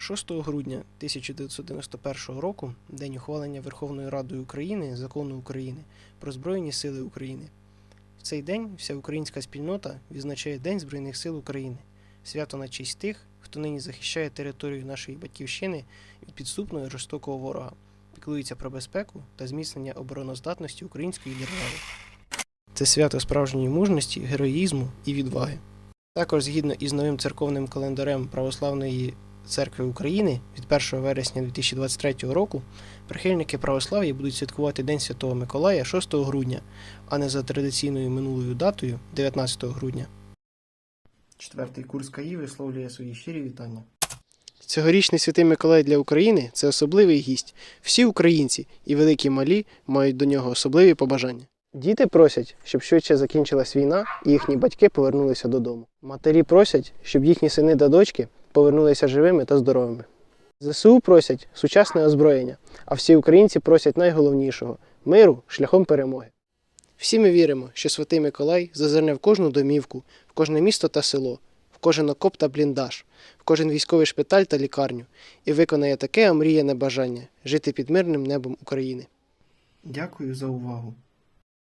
6 грудня 1991 року день ухвалення Верховною Радою України закону України про Збройні Сили України. В цей день вся українська спільнота відзначає День Збройних сил України, свято на честь тих, хто нині захищає територію нашої батьківщини від підступного і жорстокого ворога, піклується про безпеку та зміцнення обороноздатності української держави. Це свято справжньої мужності, героїзму і відваги. Також згідно із новим церковним календарем Православної церкви України від 1 вересня 2023 року прихильники православ'я будуть святкувати День Святого Миколая 6 грудня, а не за традиційною минулою датою 19 грудня. Четвертий курс КАІ висловлює свої щирі вітання. Цьогорічний Святий Миколай для України це особливий гість. Всі українці, і великі малі, мають до нього особливі побажання. Діти просять, щоб швидше закінчилась війна і їхні батьки повернулися додому. Матері просять, щоб їхні сини та дочки повернулися живими та здоровими. ЗСУ просять сучасне озброєння, а всі українці просять найголовнішого миру шляхом перемоги. Всі ми віримо, що Святий Миколай зазирне в кожну домівку, в кожне місто та село, в кожен окоп та бліндаж, в кожен військовий шпиталь та лікарню і виконає таке омріяне бажання жити під мирним небом України. Дякую за увагу.